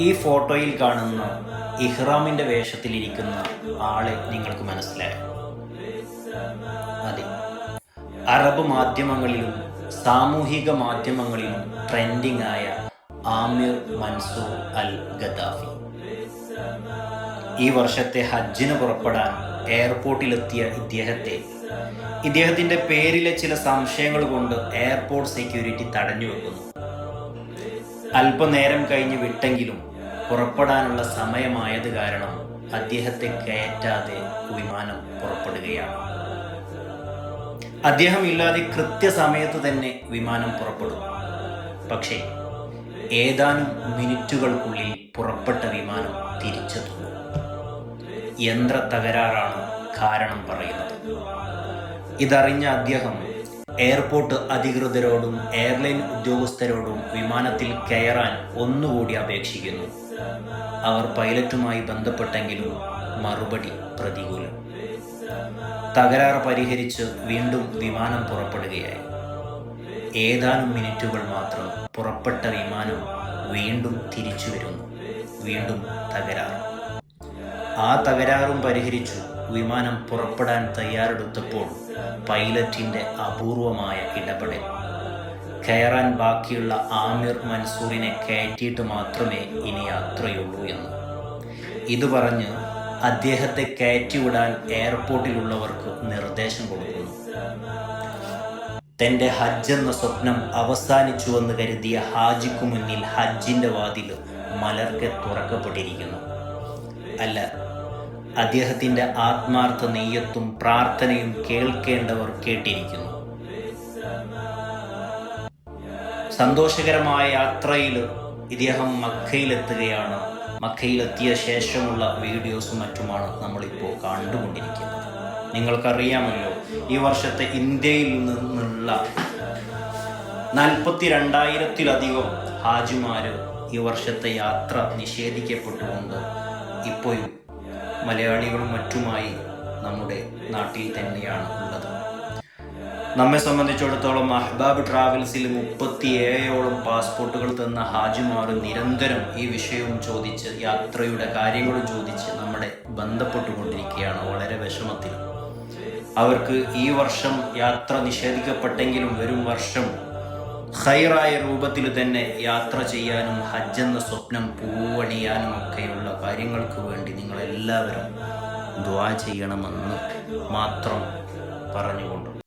ഈ ഫോട്ടോയിൽ കാണുന്ന ഇഹ്റാമിന്റെ വേഷത്തിലിരിക്കുന്ന ആളെ നിങ്ങൾക്ക് മനസ്സിലായോ? അതെ. അറബ് മാധ്യമങ്ങളിലും സാമൂഹിക മാധ്യമങ്ങളിലും ട്രെൻഡിംഗ് ആയ ആമിർ മൻസൂർ അൽ ഗദാഫി ഈ വർഷത്തെ ഹജ്ജിന് പുറപ്പെടാൻ എയർപോർട്ടിലെത്തിയ ഇദ്ദേഹത്തെ ഇദ്ദേഹത്തിന്റെ പേരിലെ ചില സംശയങ്ങൾ കൊണ്ട് എയർപോർട്ട് സെക്യൂരിറ്റി തടഞ്ഞു വെക്കുന്നു അല്പനേരം കഴിഞ്ഞ് വിട്ടെങ്കിലും പുറപ്പെടാനുള്ള സമയമായത് കാരണം അദ്ദേഹത്തെ കയറ്റാതെ വിമാനം പുറപ്പെടുകയാണ്. അദ്ദേഹം ഇല്ലാതെ കൃത്യസമയത്ത് തന്നെ വിമാനം പുറപ്പെടും. പക്ഷേ ഏതാനും മിനിറ്റുകൾക്കുള്ളിൽ പുറപ്പെട്ട വിമാനം തിരിച്ചെത്തുന്നു. യന്ത്ര തകരാറാണ് കാരണം പറയുന്നത്. ഇതറിഞ്ഞ അദ്ദേഹം എയർപോർട്ട് അധികൃതരോടും എയർലൈൻ ഉദ്യോഗസ്ഥരോടും വിമാനത്തിൽ കയറാൻ ഒന്നുകൂടി അപേക്ഷിക്കുന്നു. അവർ പൈലറ്റുമായി ബന്ധപ്പെട്ടെങ്കിലും മറുപടി പ്രതികൂലം. തകരാർ പരിഹരിച്ച് വീണ്ടും വിമാനം പുറപ്പെടുകയായി. ഏതാനും മിനിറ്റുകൾ മാത്രം പുറപ്പെട്ട വിമാനം വീണ്ടും തിരിച്ചു വരുന്നു. വീണ്ടും തകരാർ ആ തകരാറും പരിഹരിച്ചു. വിമാനം പുറപ്പെടാൻ തയ്യാറെടുത്തപ്പോൾ പൈലറ്റിന്റെ അപൂർവമായ ഇടപെടൽ. കയറാൻ ബാക്കിയുള്ള ആമിർ മൻസൂറിനെ കയറ്റിയിട്ട് മാത്രമേ ഇനി യാത്രയുള്ളൂ എന്ന്. ഇത് പറഞ്ഞ് അദ്ദേഹത്തെ കയറ്റിവിടാൻ എയർപോർട്ടിലുള്ളവർക്ക് നിർദ്ദേശം കൊടുക്കുന്നു. തന്റെ ഹജ്ജ് എന്ന സ്വപ്നം അവസാനിച്ചുവെന്ന് കരുതിയ ഹാജിക്കു മുന്നിൽ ഹജ്ജിന്റെ വാതിൽ മലർക്കെ തുറക്കപ്പെട്ടിരിക്കുന്നു. അല്ല അദ്ദേഹത്തിന്റെ ആത്മാർത്ഥ നെയ്യത്തും പ്രാർത്ഥനയും കേൾക്കേണ്ടവർ കേട്ടിരിക്കുന്നു. സന്തോഷകരമായ യാത്രയിൽ ഇദ്ദേഹം മക്കയിലെത്തുകയാണ്. മക്കയിലെത്തിയ ശേഷമുള്ള വീഡിയോസും മറ്റുമാണ് നമ്മളിപ്പോൾ കണ്ടുകൊണ്ടിരിക്കുന്നത്. നിങ്ങൾക്കറിയാമല്ലോ ഈ വർഷത്തെ ഇന്ത്യയിൽ നിന്നുള്ള നാൽപ്പത്തി രണ്ടായിരത്തിലധികം ഹാജിമാർ ഈ വർഷത്തെ യാത്ര നിഷേധിക്കപ്പെട്ടുകൊണ്ട് ഇപ്പോഴും മലയാളികളും മറ്റുമായി നമ്മുടെ നാട്ടിൽ തന്നെയാണ് ഉള്ളത്. നമ്മെ സംബന്ധിച്ചിടത്തോളം അഹ്ബാബ് ട്രാവൽസിൽ മുപ്പത്തിയേഴോളം പാസ്പോർട്ടുകൾ തന്ന ഹാജിമാർ നിരന്തരം ഈ വിഷയവും ചോദിച്ച് യാത്രയുടെ കാര്യങ്ങളും ചോദിച്ച് നമ്മളെ ബന്ധപ്പെട്ടുകൊണ്ടിരിക്കുകയാണ് വളരെ വിഷമത്തിൽ അവർക്ക് ഈ വർഷം യാത്ര നിഷേധിക്കപ്പെട്ടെങ്കിലും വരും വർഷം ഹൈറായ രൂപത്തിൽ തന്നെ യാത്ര ചെയ്യാനും ഹജ്ജ് എന്ന സ്വപ്നം പൂവണിയാനും ഒക്കെയുള്ള കാര്യങ്ങൾക്ക് വേണ്ടി നിങ്ങളെല്ലാവരും ദ്വാ ചെയ്യണമെന്ന് മാത്രം പറഞ്ഞുകൊണ്ട്